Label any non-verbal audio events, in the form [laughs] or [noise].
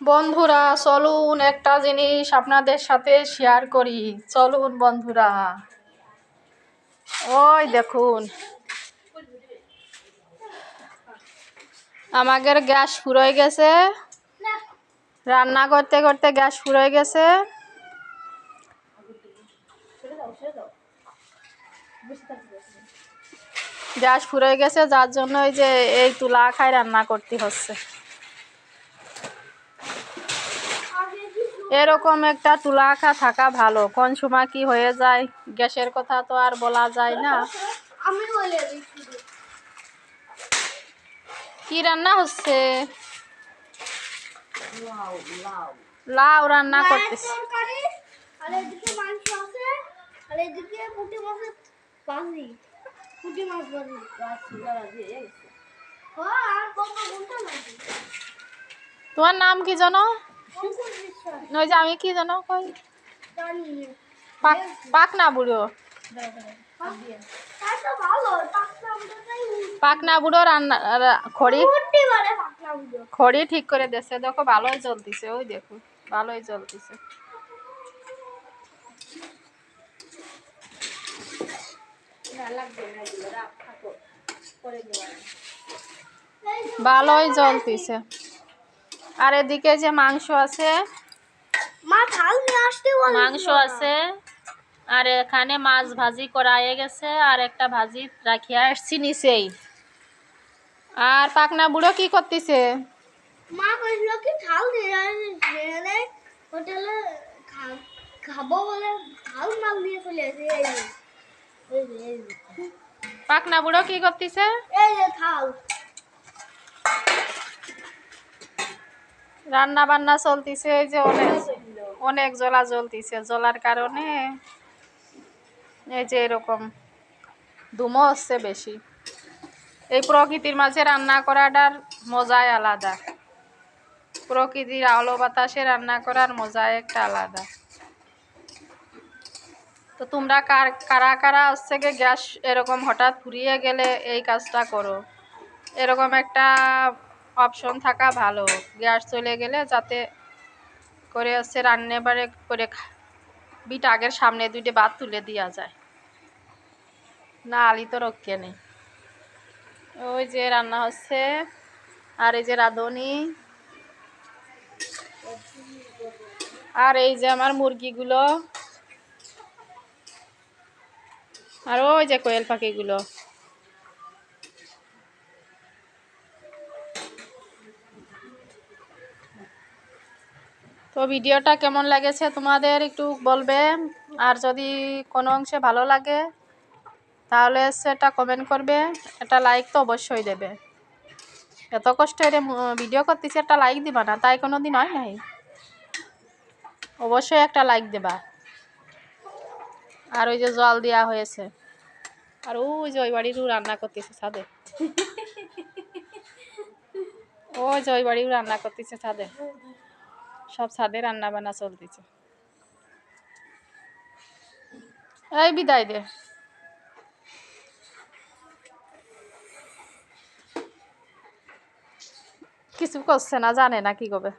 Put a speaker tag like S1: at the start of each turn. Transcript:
S1: বন্ধুরা, চলুন একটা জিনিস আপনাদের সাথে শেয়ার করি। চলুন বন্ধুরা। ওই দেখুন। আমাদের গ্যাস ফুরোয় গেছে। রান্না করতে করতে গ্যাস ফুরোয় গেছে। গ্যাস ফুরোয় গেছে, যার জন্য এই যে এই তুলা খাই রান্না করতে হচ্ছে। এরকম একটা তুলা আঁকা থাকা ভালো। কোন সময় কি হয়ে যায় গ্যাসের কথা তো আর বলা যায় না।
S2: আমি
S1: কি রান্না হচ্ছে? লাউ রান্না করতেছে। তোমার নাম কি জানো? ওই যে আমি কি জানো? কই? পাক পাক না বুড়ো।
S2: পাকনা
S1: বুড়ো রান্না খড়ি। খড়ি ঠিক করে দিচ্ছে দেখো, ভালোই জ্বলতিছে। ওই দেখো, ভালোই জ্বলতিছে। ভালোই জ্বলতিছে। আর এদিকে যে মাংস আছে
S2: মা থাল নিয়ে আসতে বল
S1: মাংস আছে আর এখানে মাছ ভাজি করা হয়ে গেছে আর একটা ভাজি রাখিয়া আসছি নিচেই। আর পাকনা বুড়ো কি করতেছে?
S2: মা কি থাল নিয়ে হোটেলে খাব বলে থাল মাল নিয়ে চলে আসে
S1: পাকনা বুড়ো কি করতেছে?
S2: এই যে থাল
S1: রান্না বান্না চলতিছে এই যে অনেক। অনেক জ্বলা জ্বলতিছে, জ্বলার কারণে এই যে এরকম ধুমো হচ্ছে বেশি। এই প্রকৃতির মাঝে রান্না করাটার মজাই আলাদা। প্রকৃতির আলো বাতাসে রান্না করার মজাই একটা আলাদা। তো তোমরা কার, কারা কারা হচ্ছে গিয়ে গ্যাস এরকম হঠাৎ ফুরিয়ে গেলে এই কাজটা করো? এরকম একটা অপশন থাকা ভালো। গ্যাস চলে গেলে যাতে করে হচ্ছে রান্নে বারে করে বিট আগের সামনে দুইটা ভাত তুলে দেওয়া যায়। না, আলি তো রক্ষে নেই। ওই যে রান্না হচ্ছে, আর এই যে রাঁধুনি, আর এই যে আমার মুরগিগুলো, আর ওই যে কোয়েল পাখিগুলো। তো ভিডিওটা কেমন লাগেছে তোমাদের একটু বলবে? আর যদি কোনো অংশে ভালো লাগে তাহলে সেটা কমেন্ট করবে। একটা লাইক তো অবশ্যই দেবে। এত কষ্ট করে ভিডিও করতেছি একটা লাইক দিবা না তাই কোনো দিন হয় নাই। অবশ্যই একটা লাইক দেবা। আর ওই যে জল দেওয়া হয়েছে। আর ওই যে ওই বাড়িরও রান্না করতেছে ছাদে। [laughs] ওই যে ওই বাড়িও রান্না করতেছে ছাদে। সব ছাদে রান্না বান্না চলতেছে। এই বিদায় দে। কিছু করছে না, জানে না কি করবে।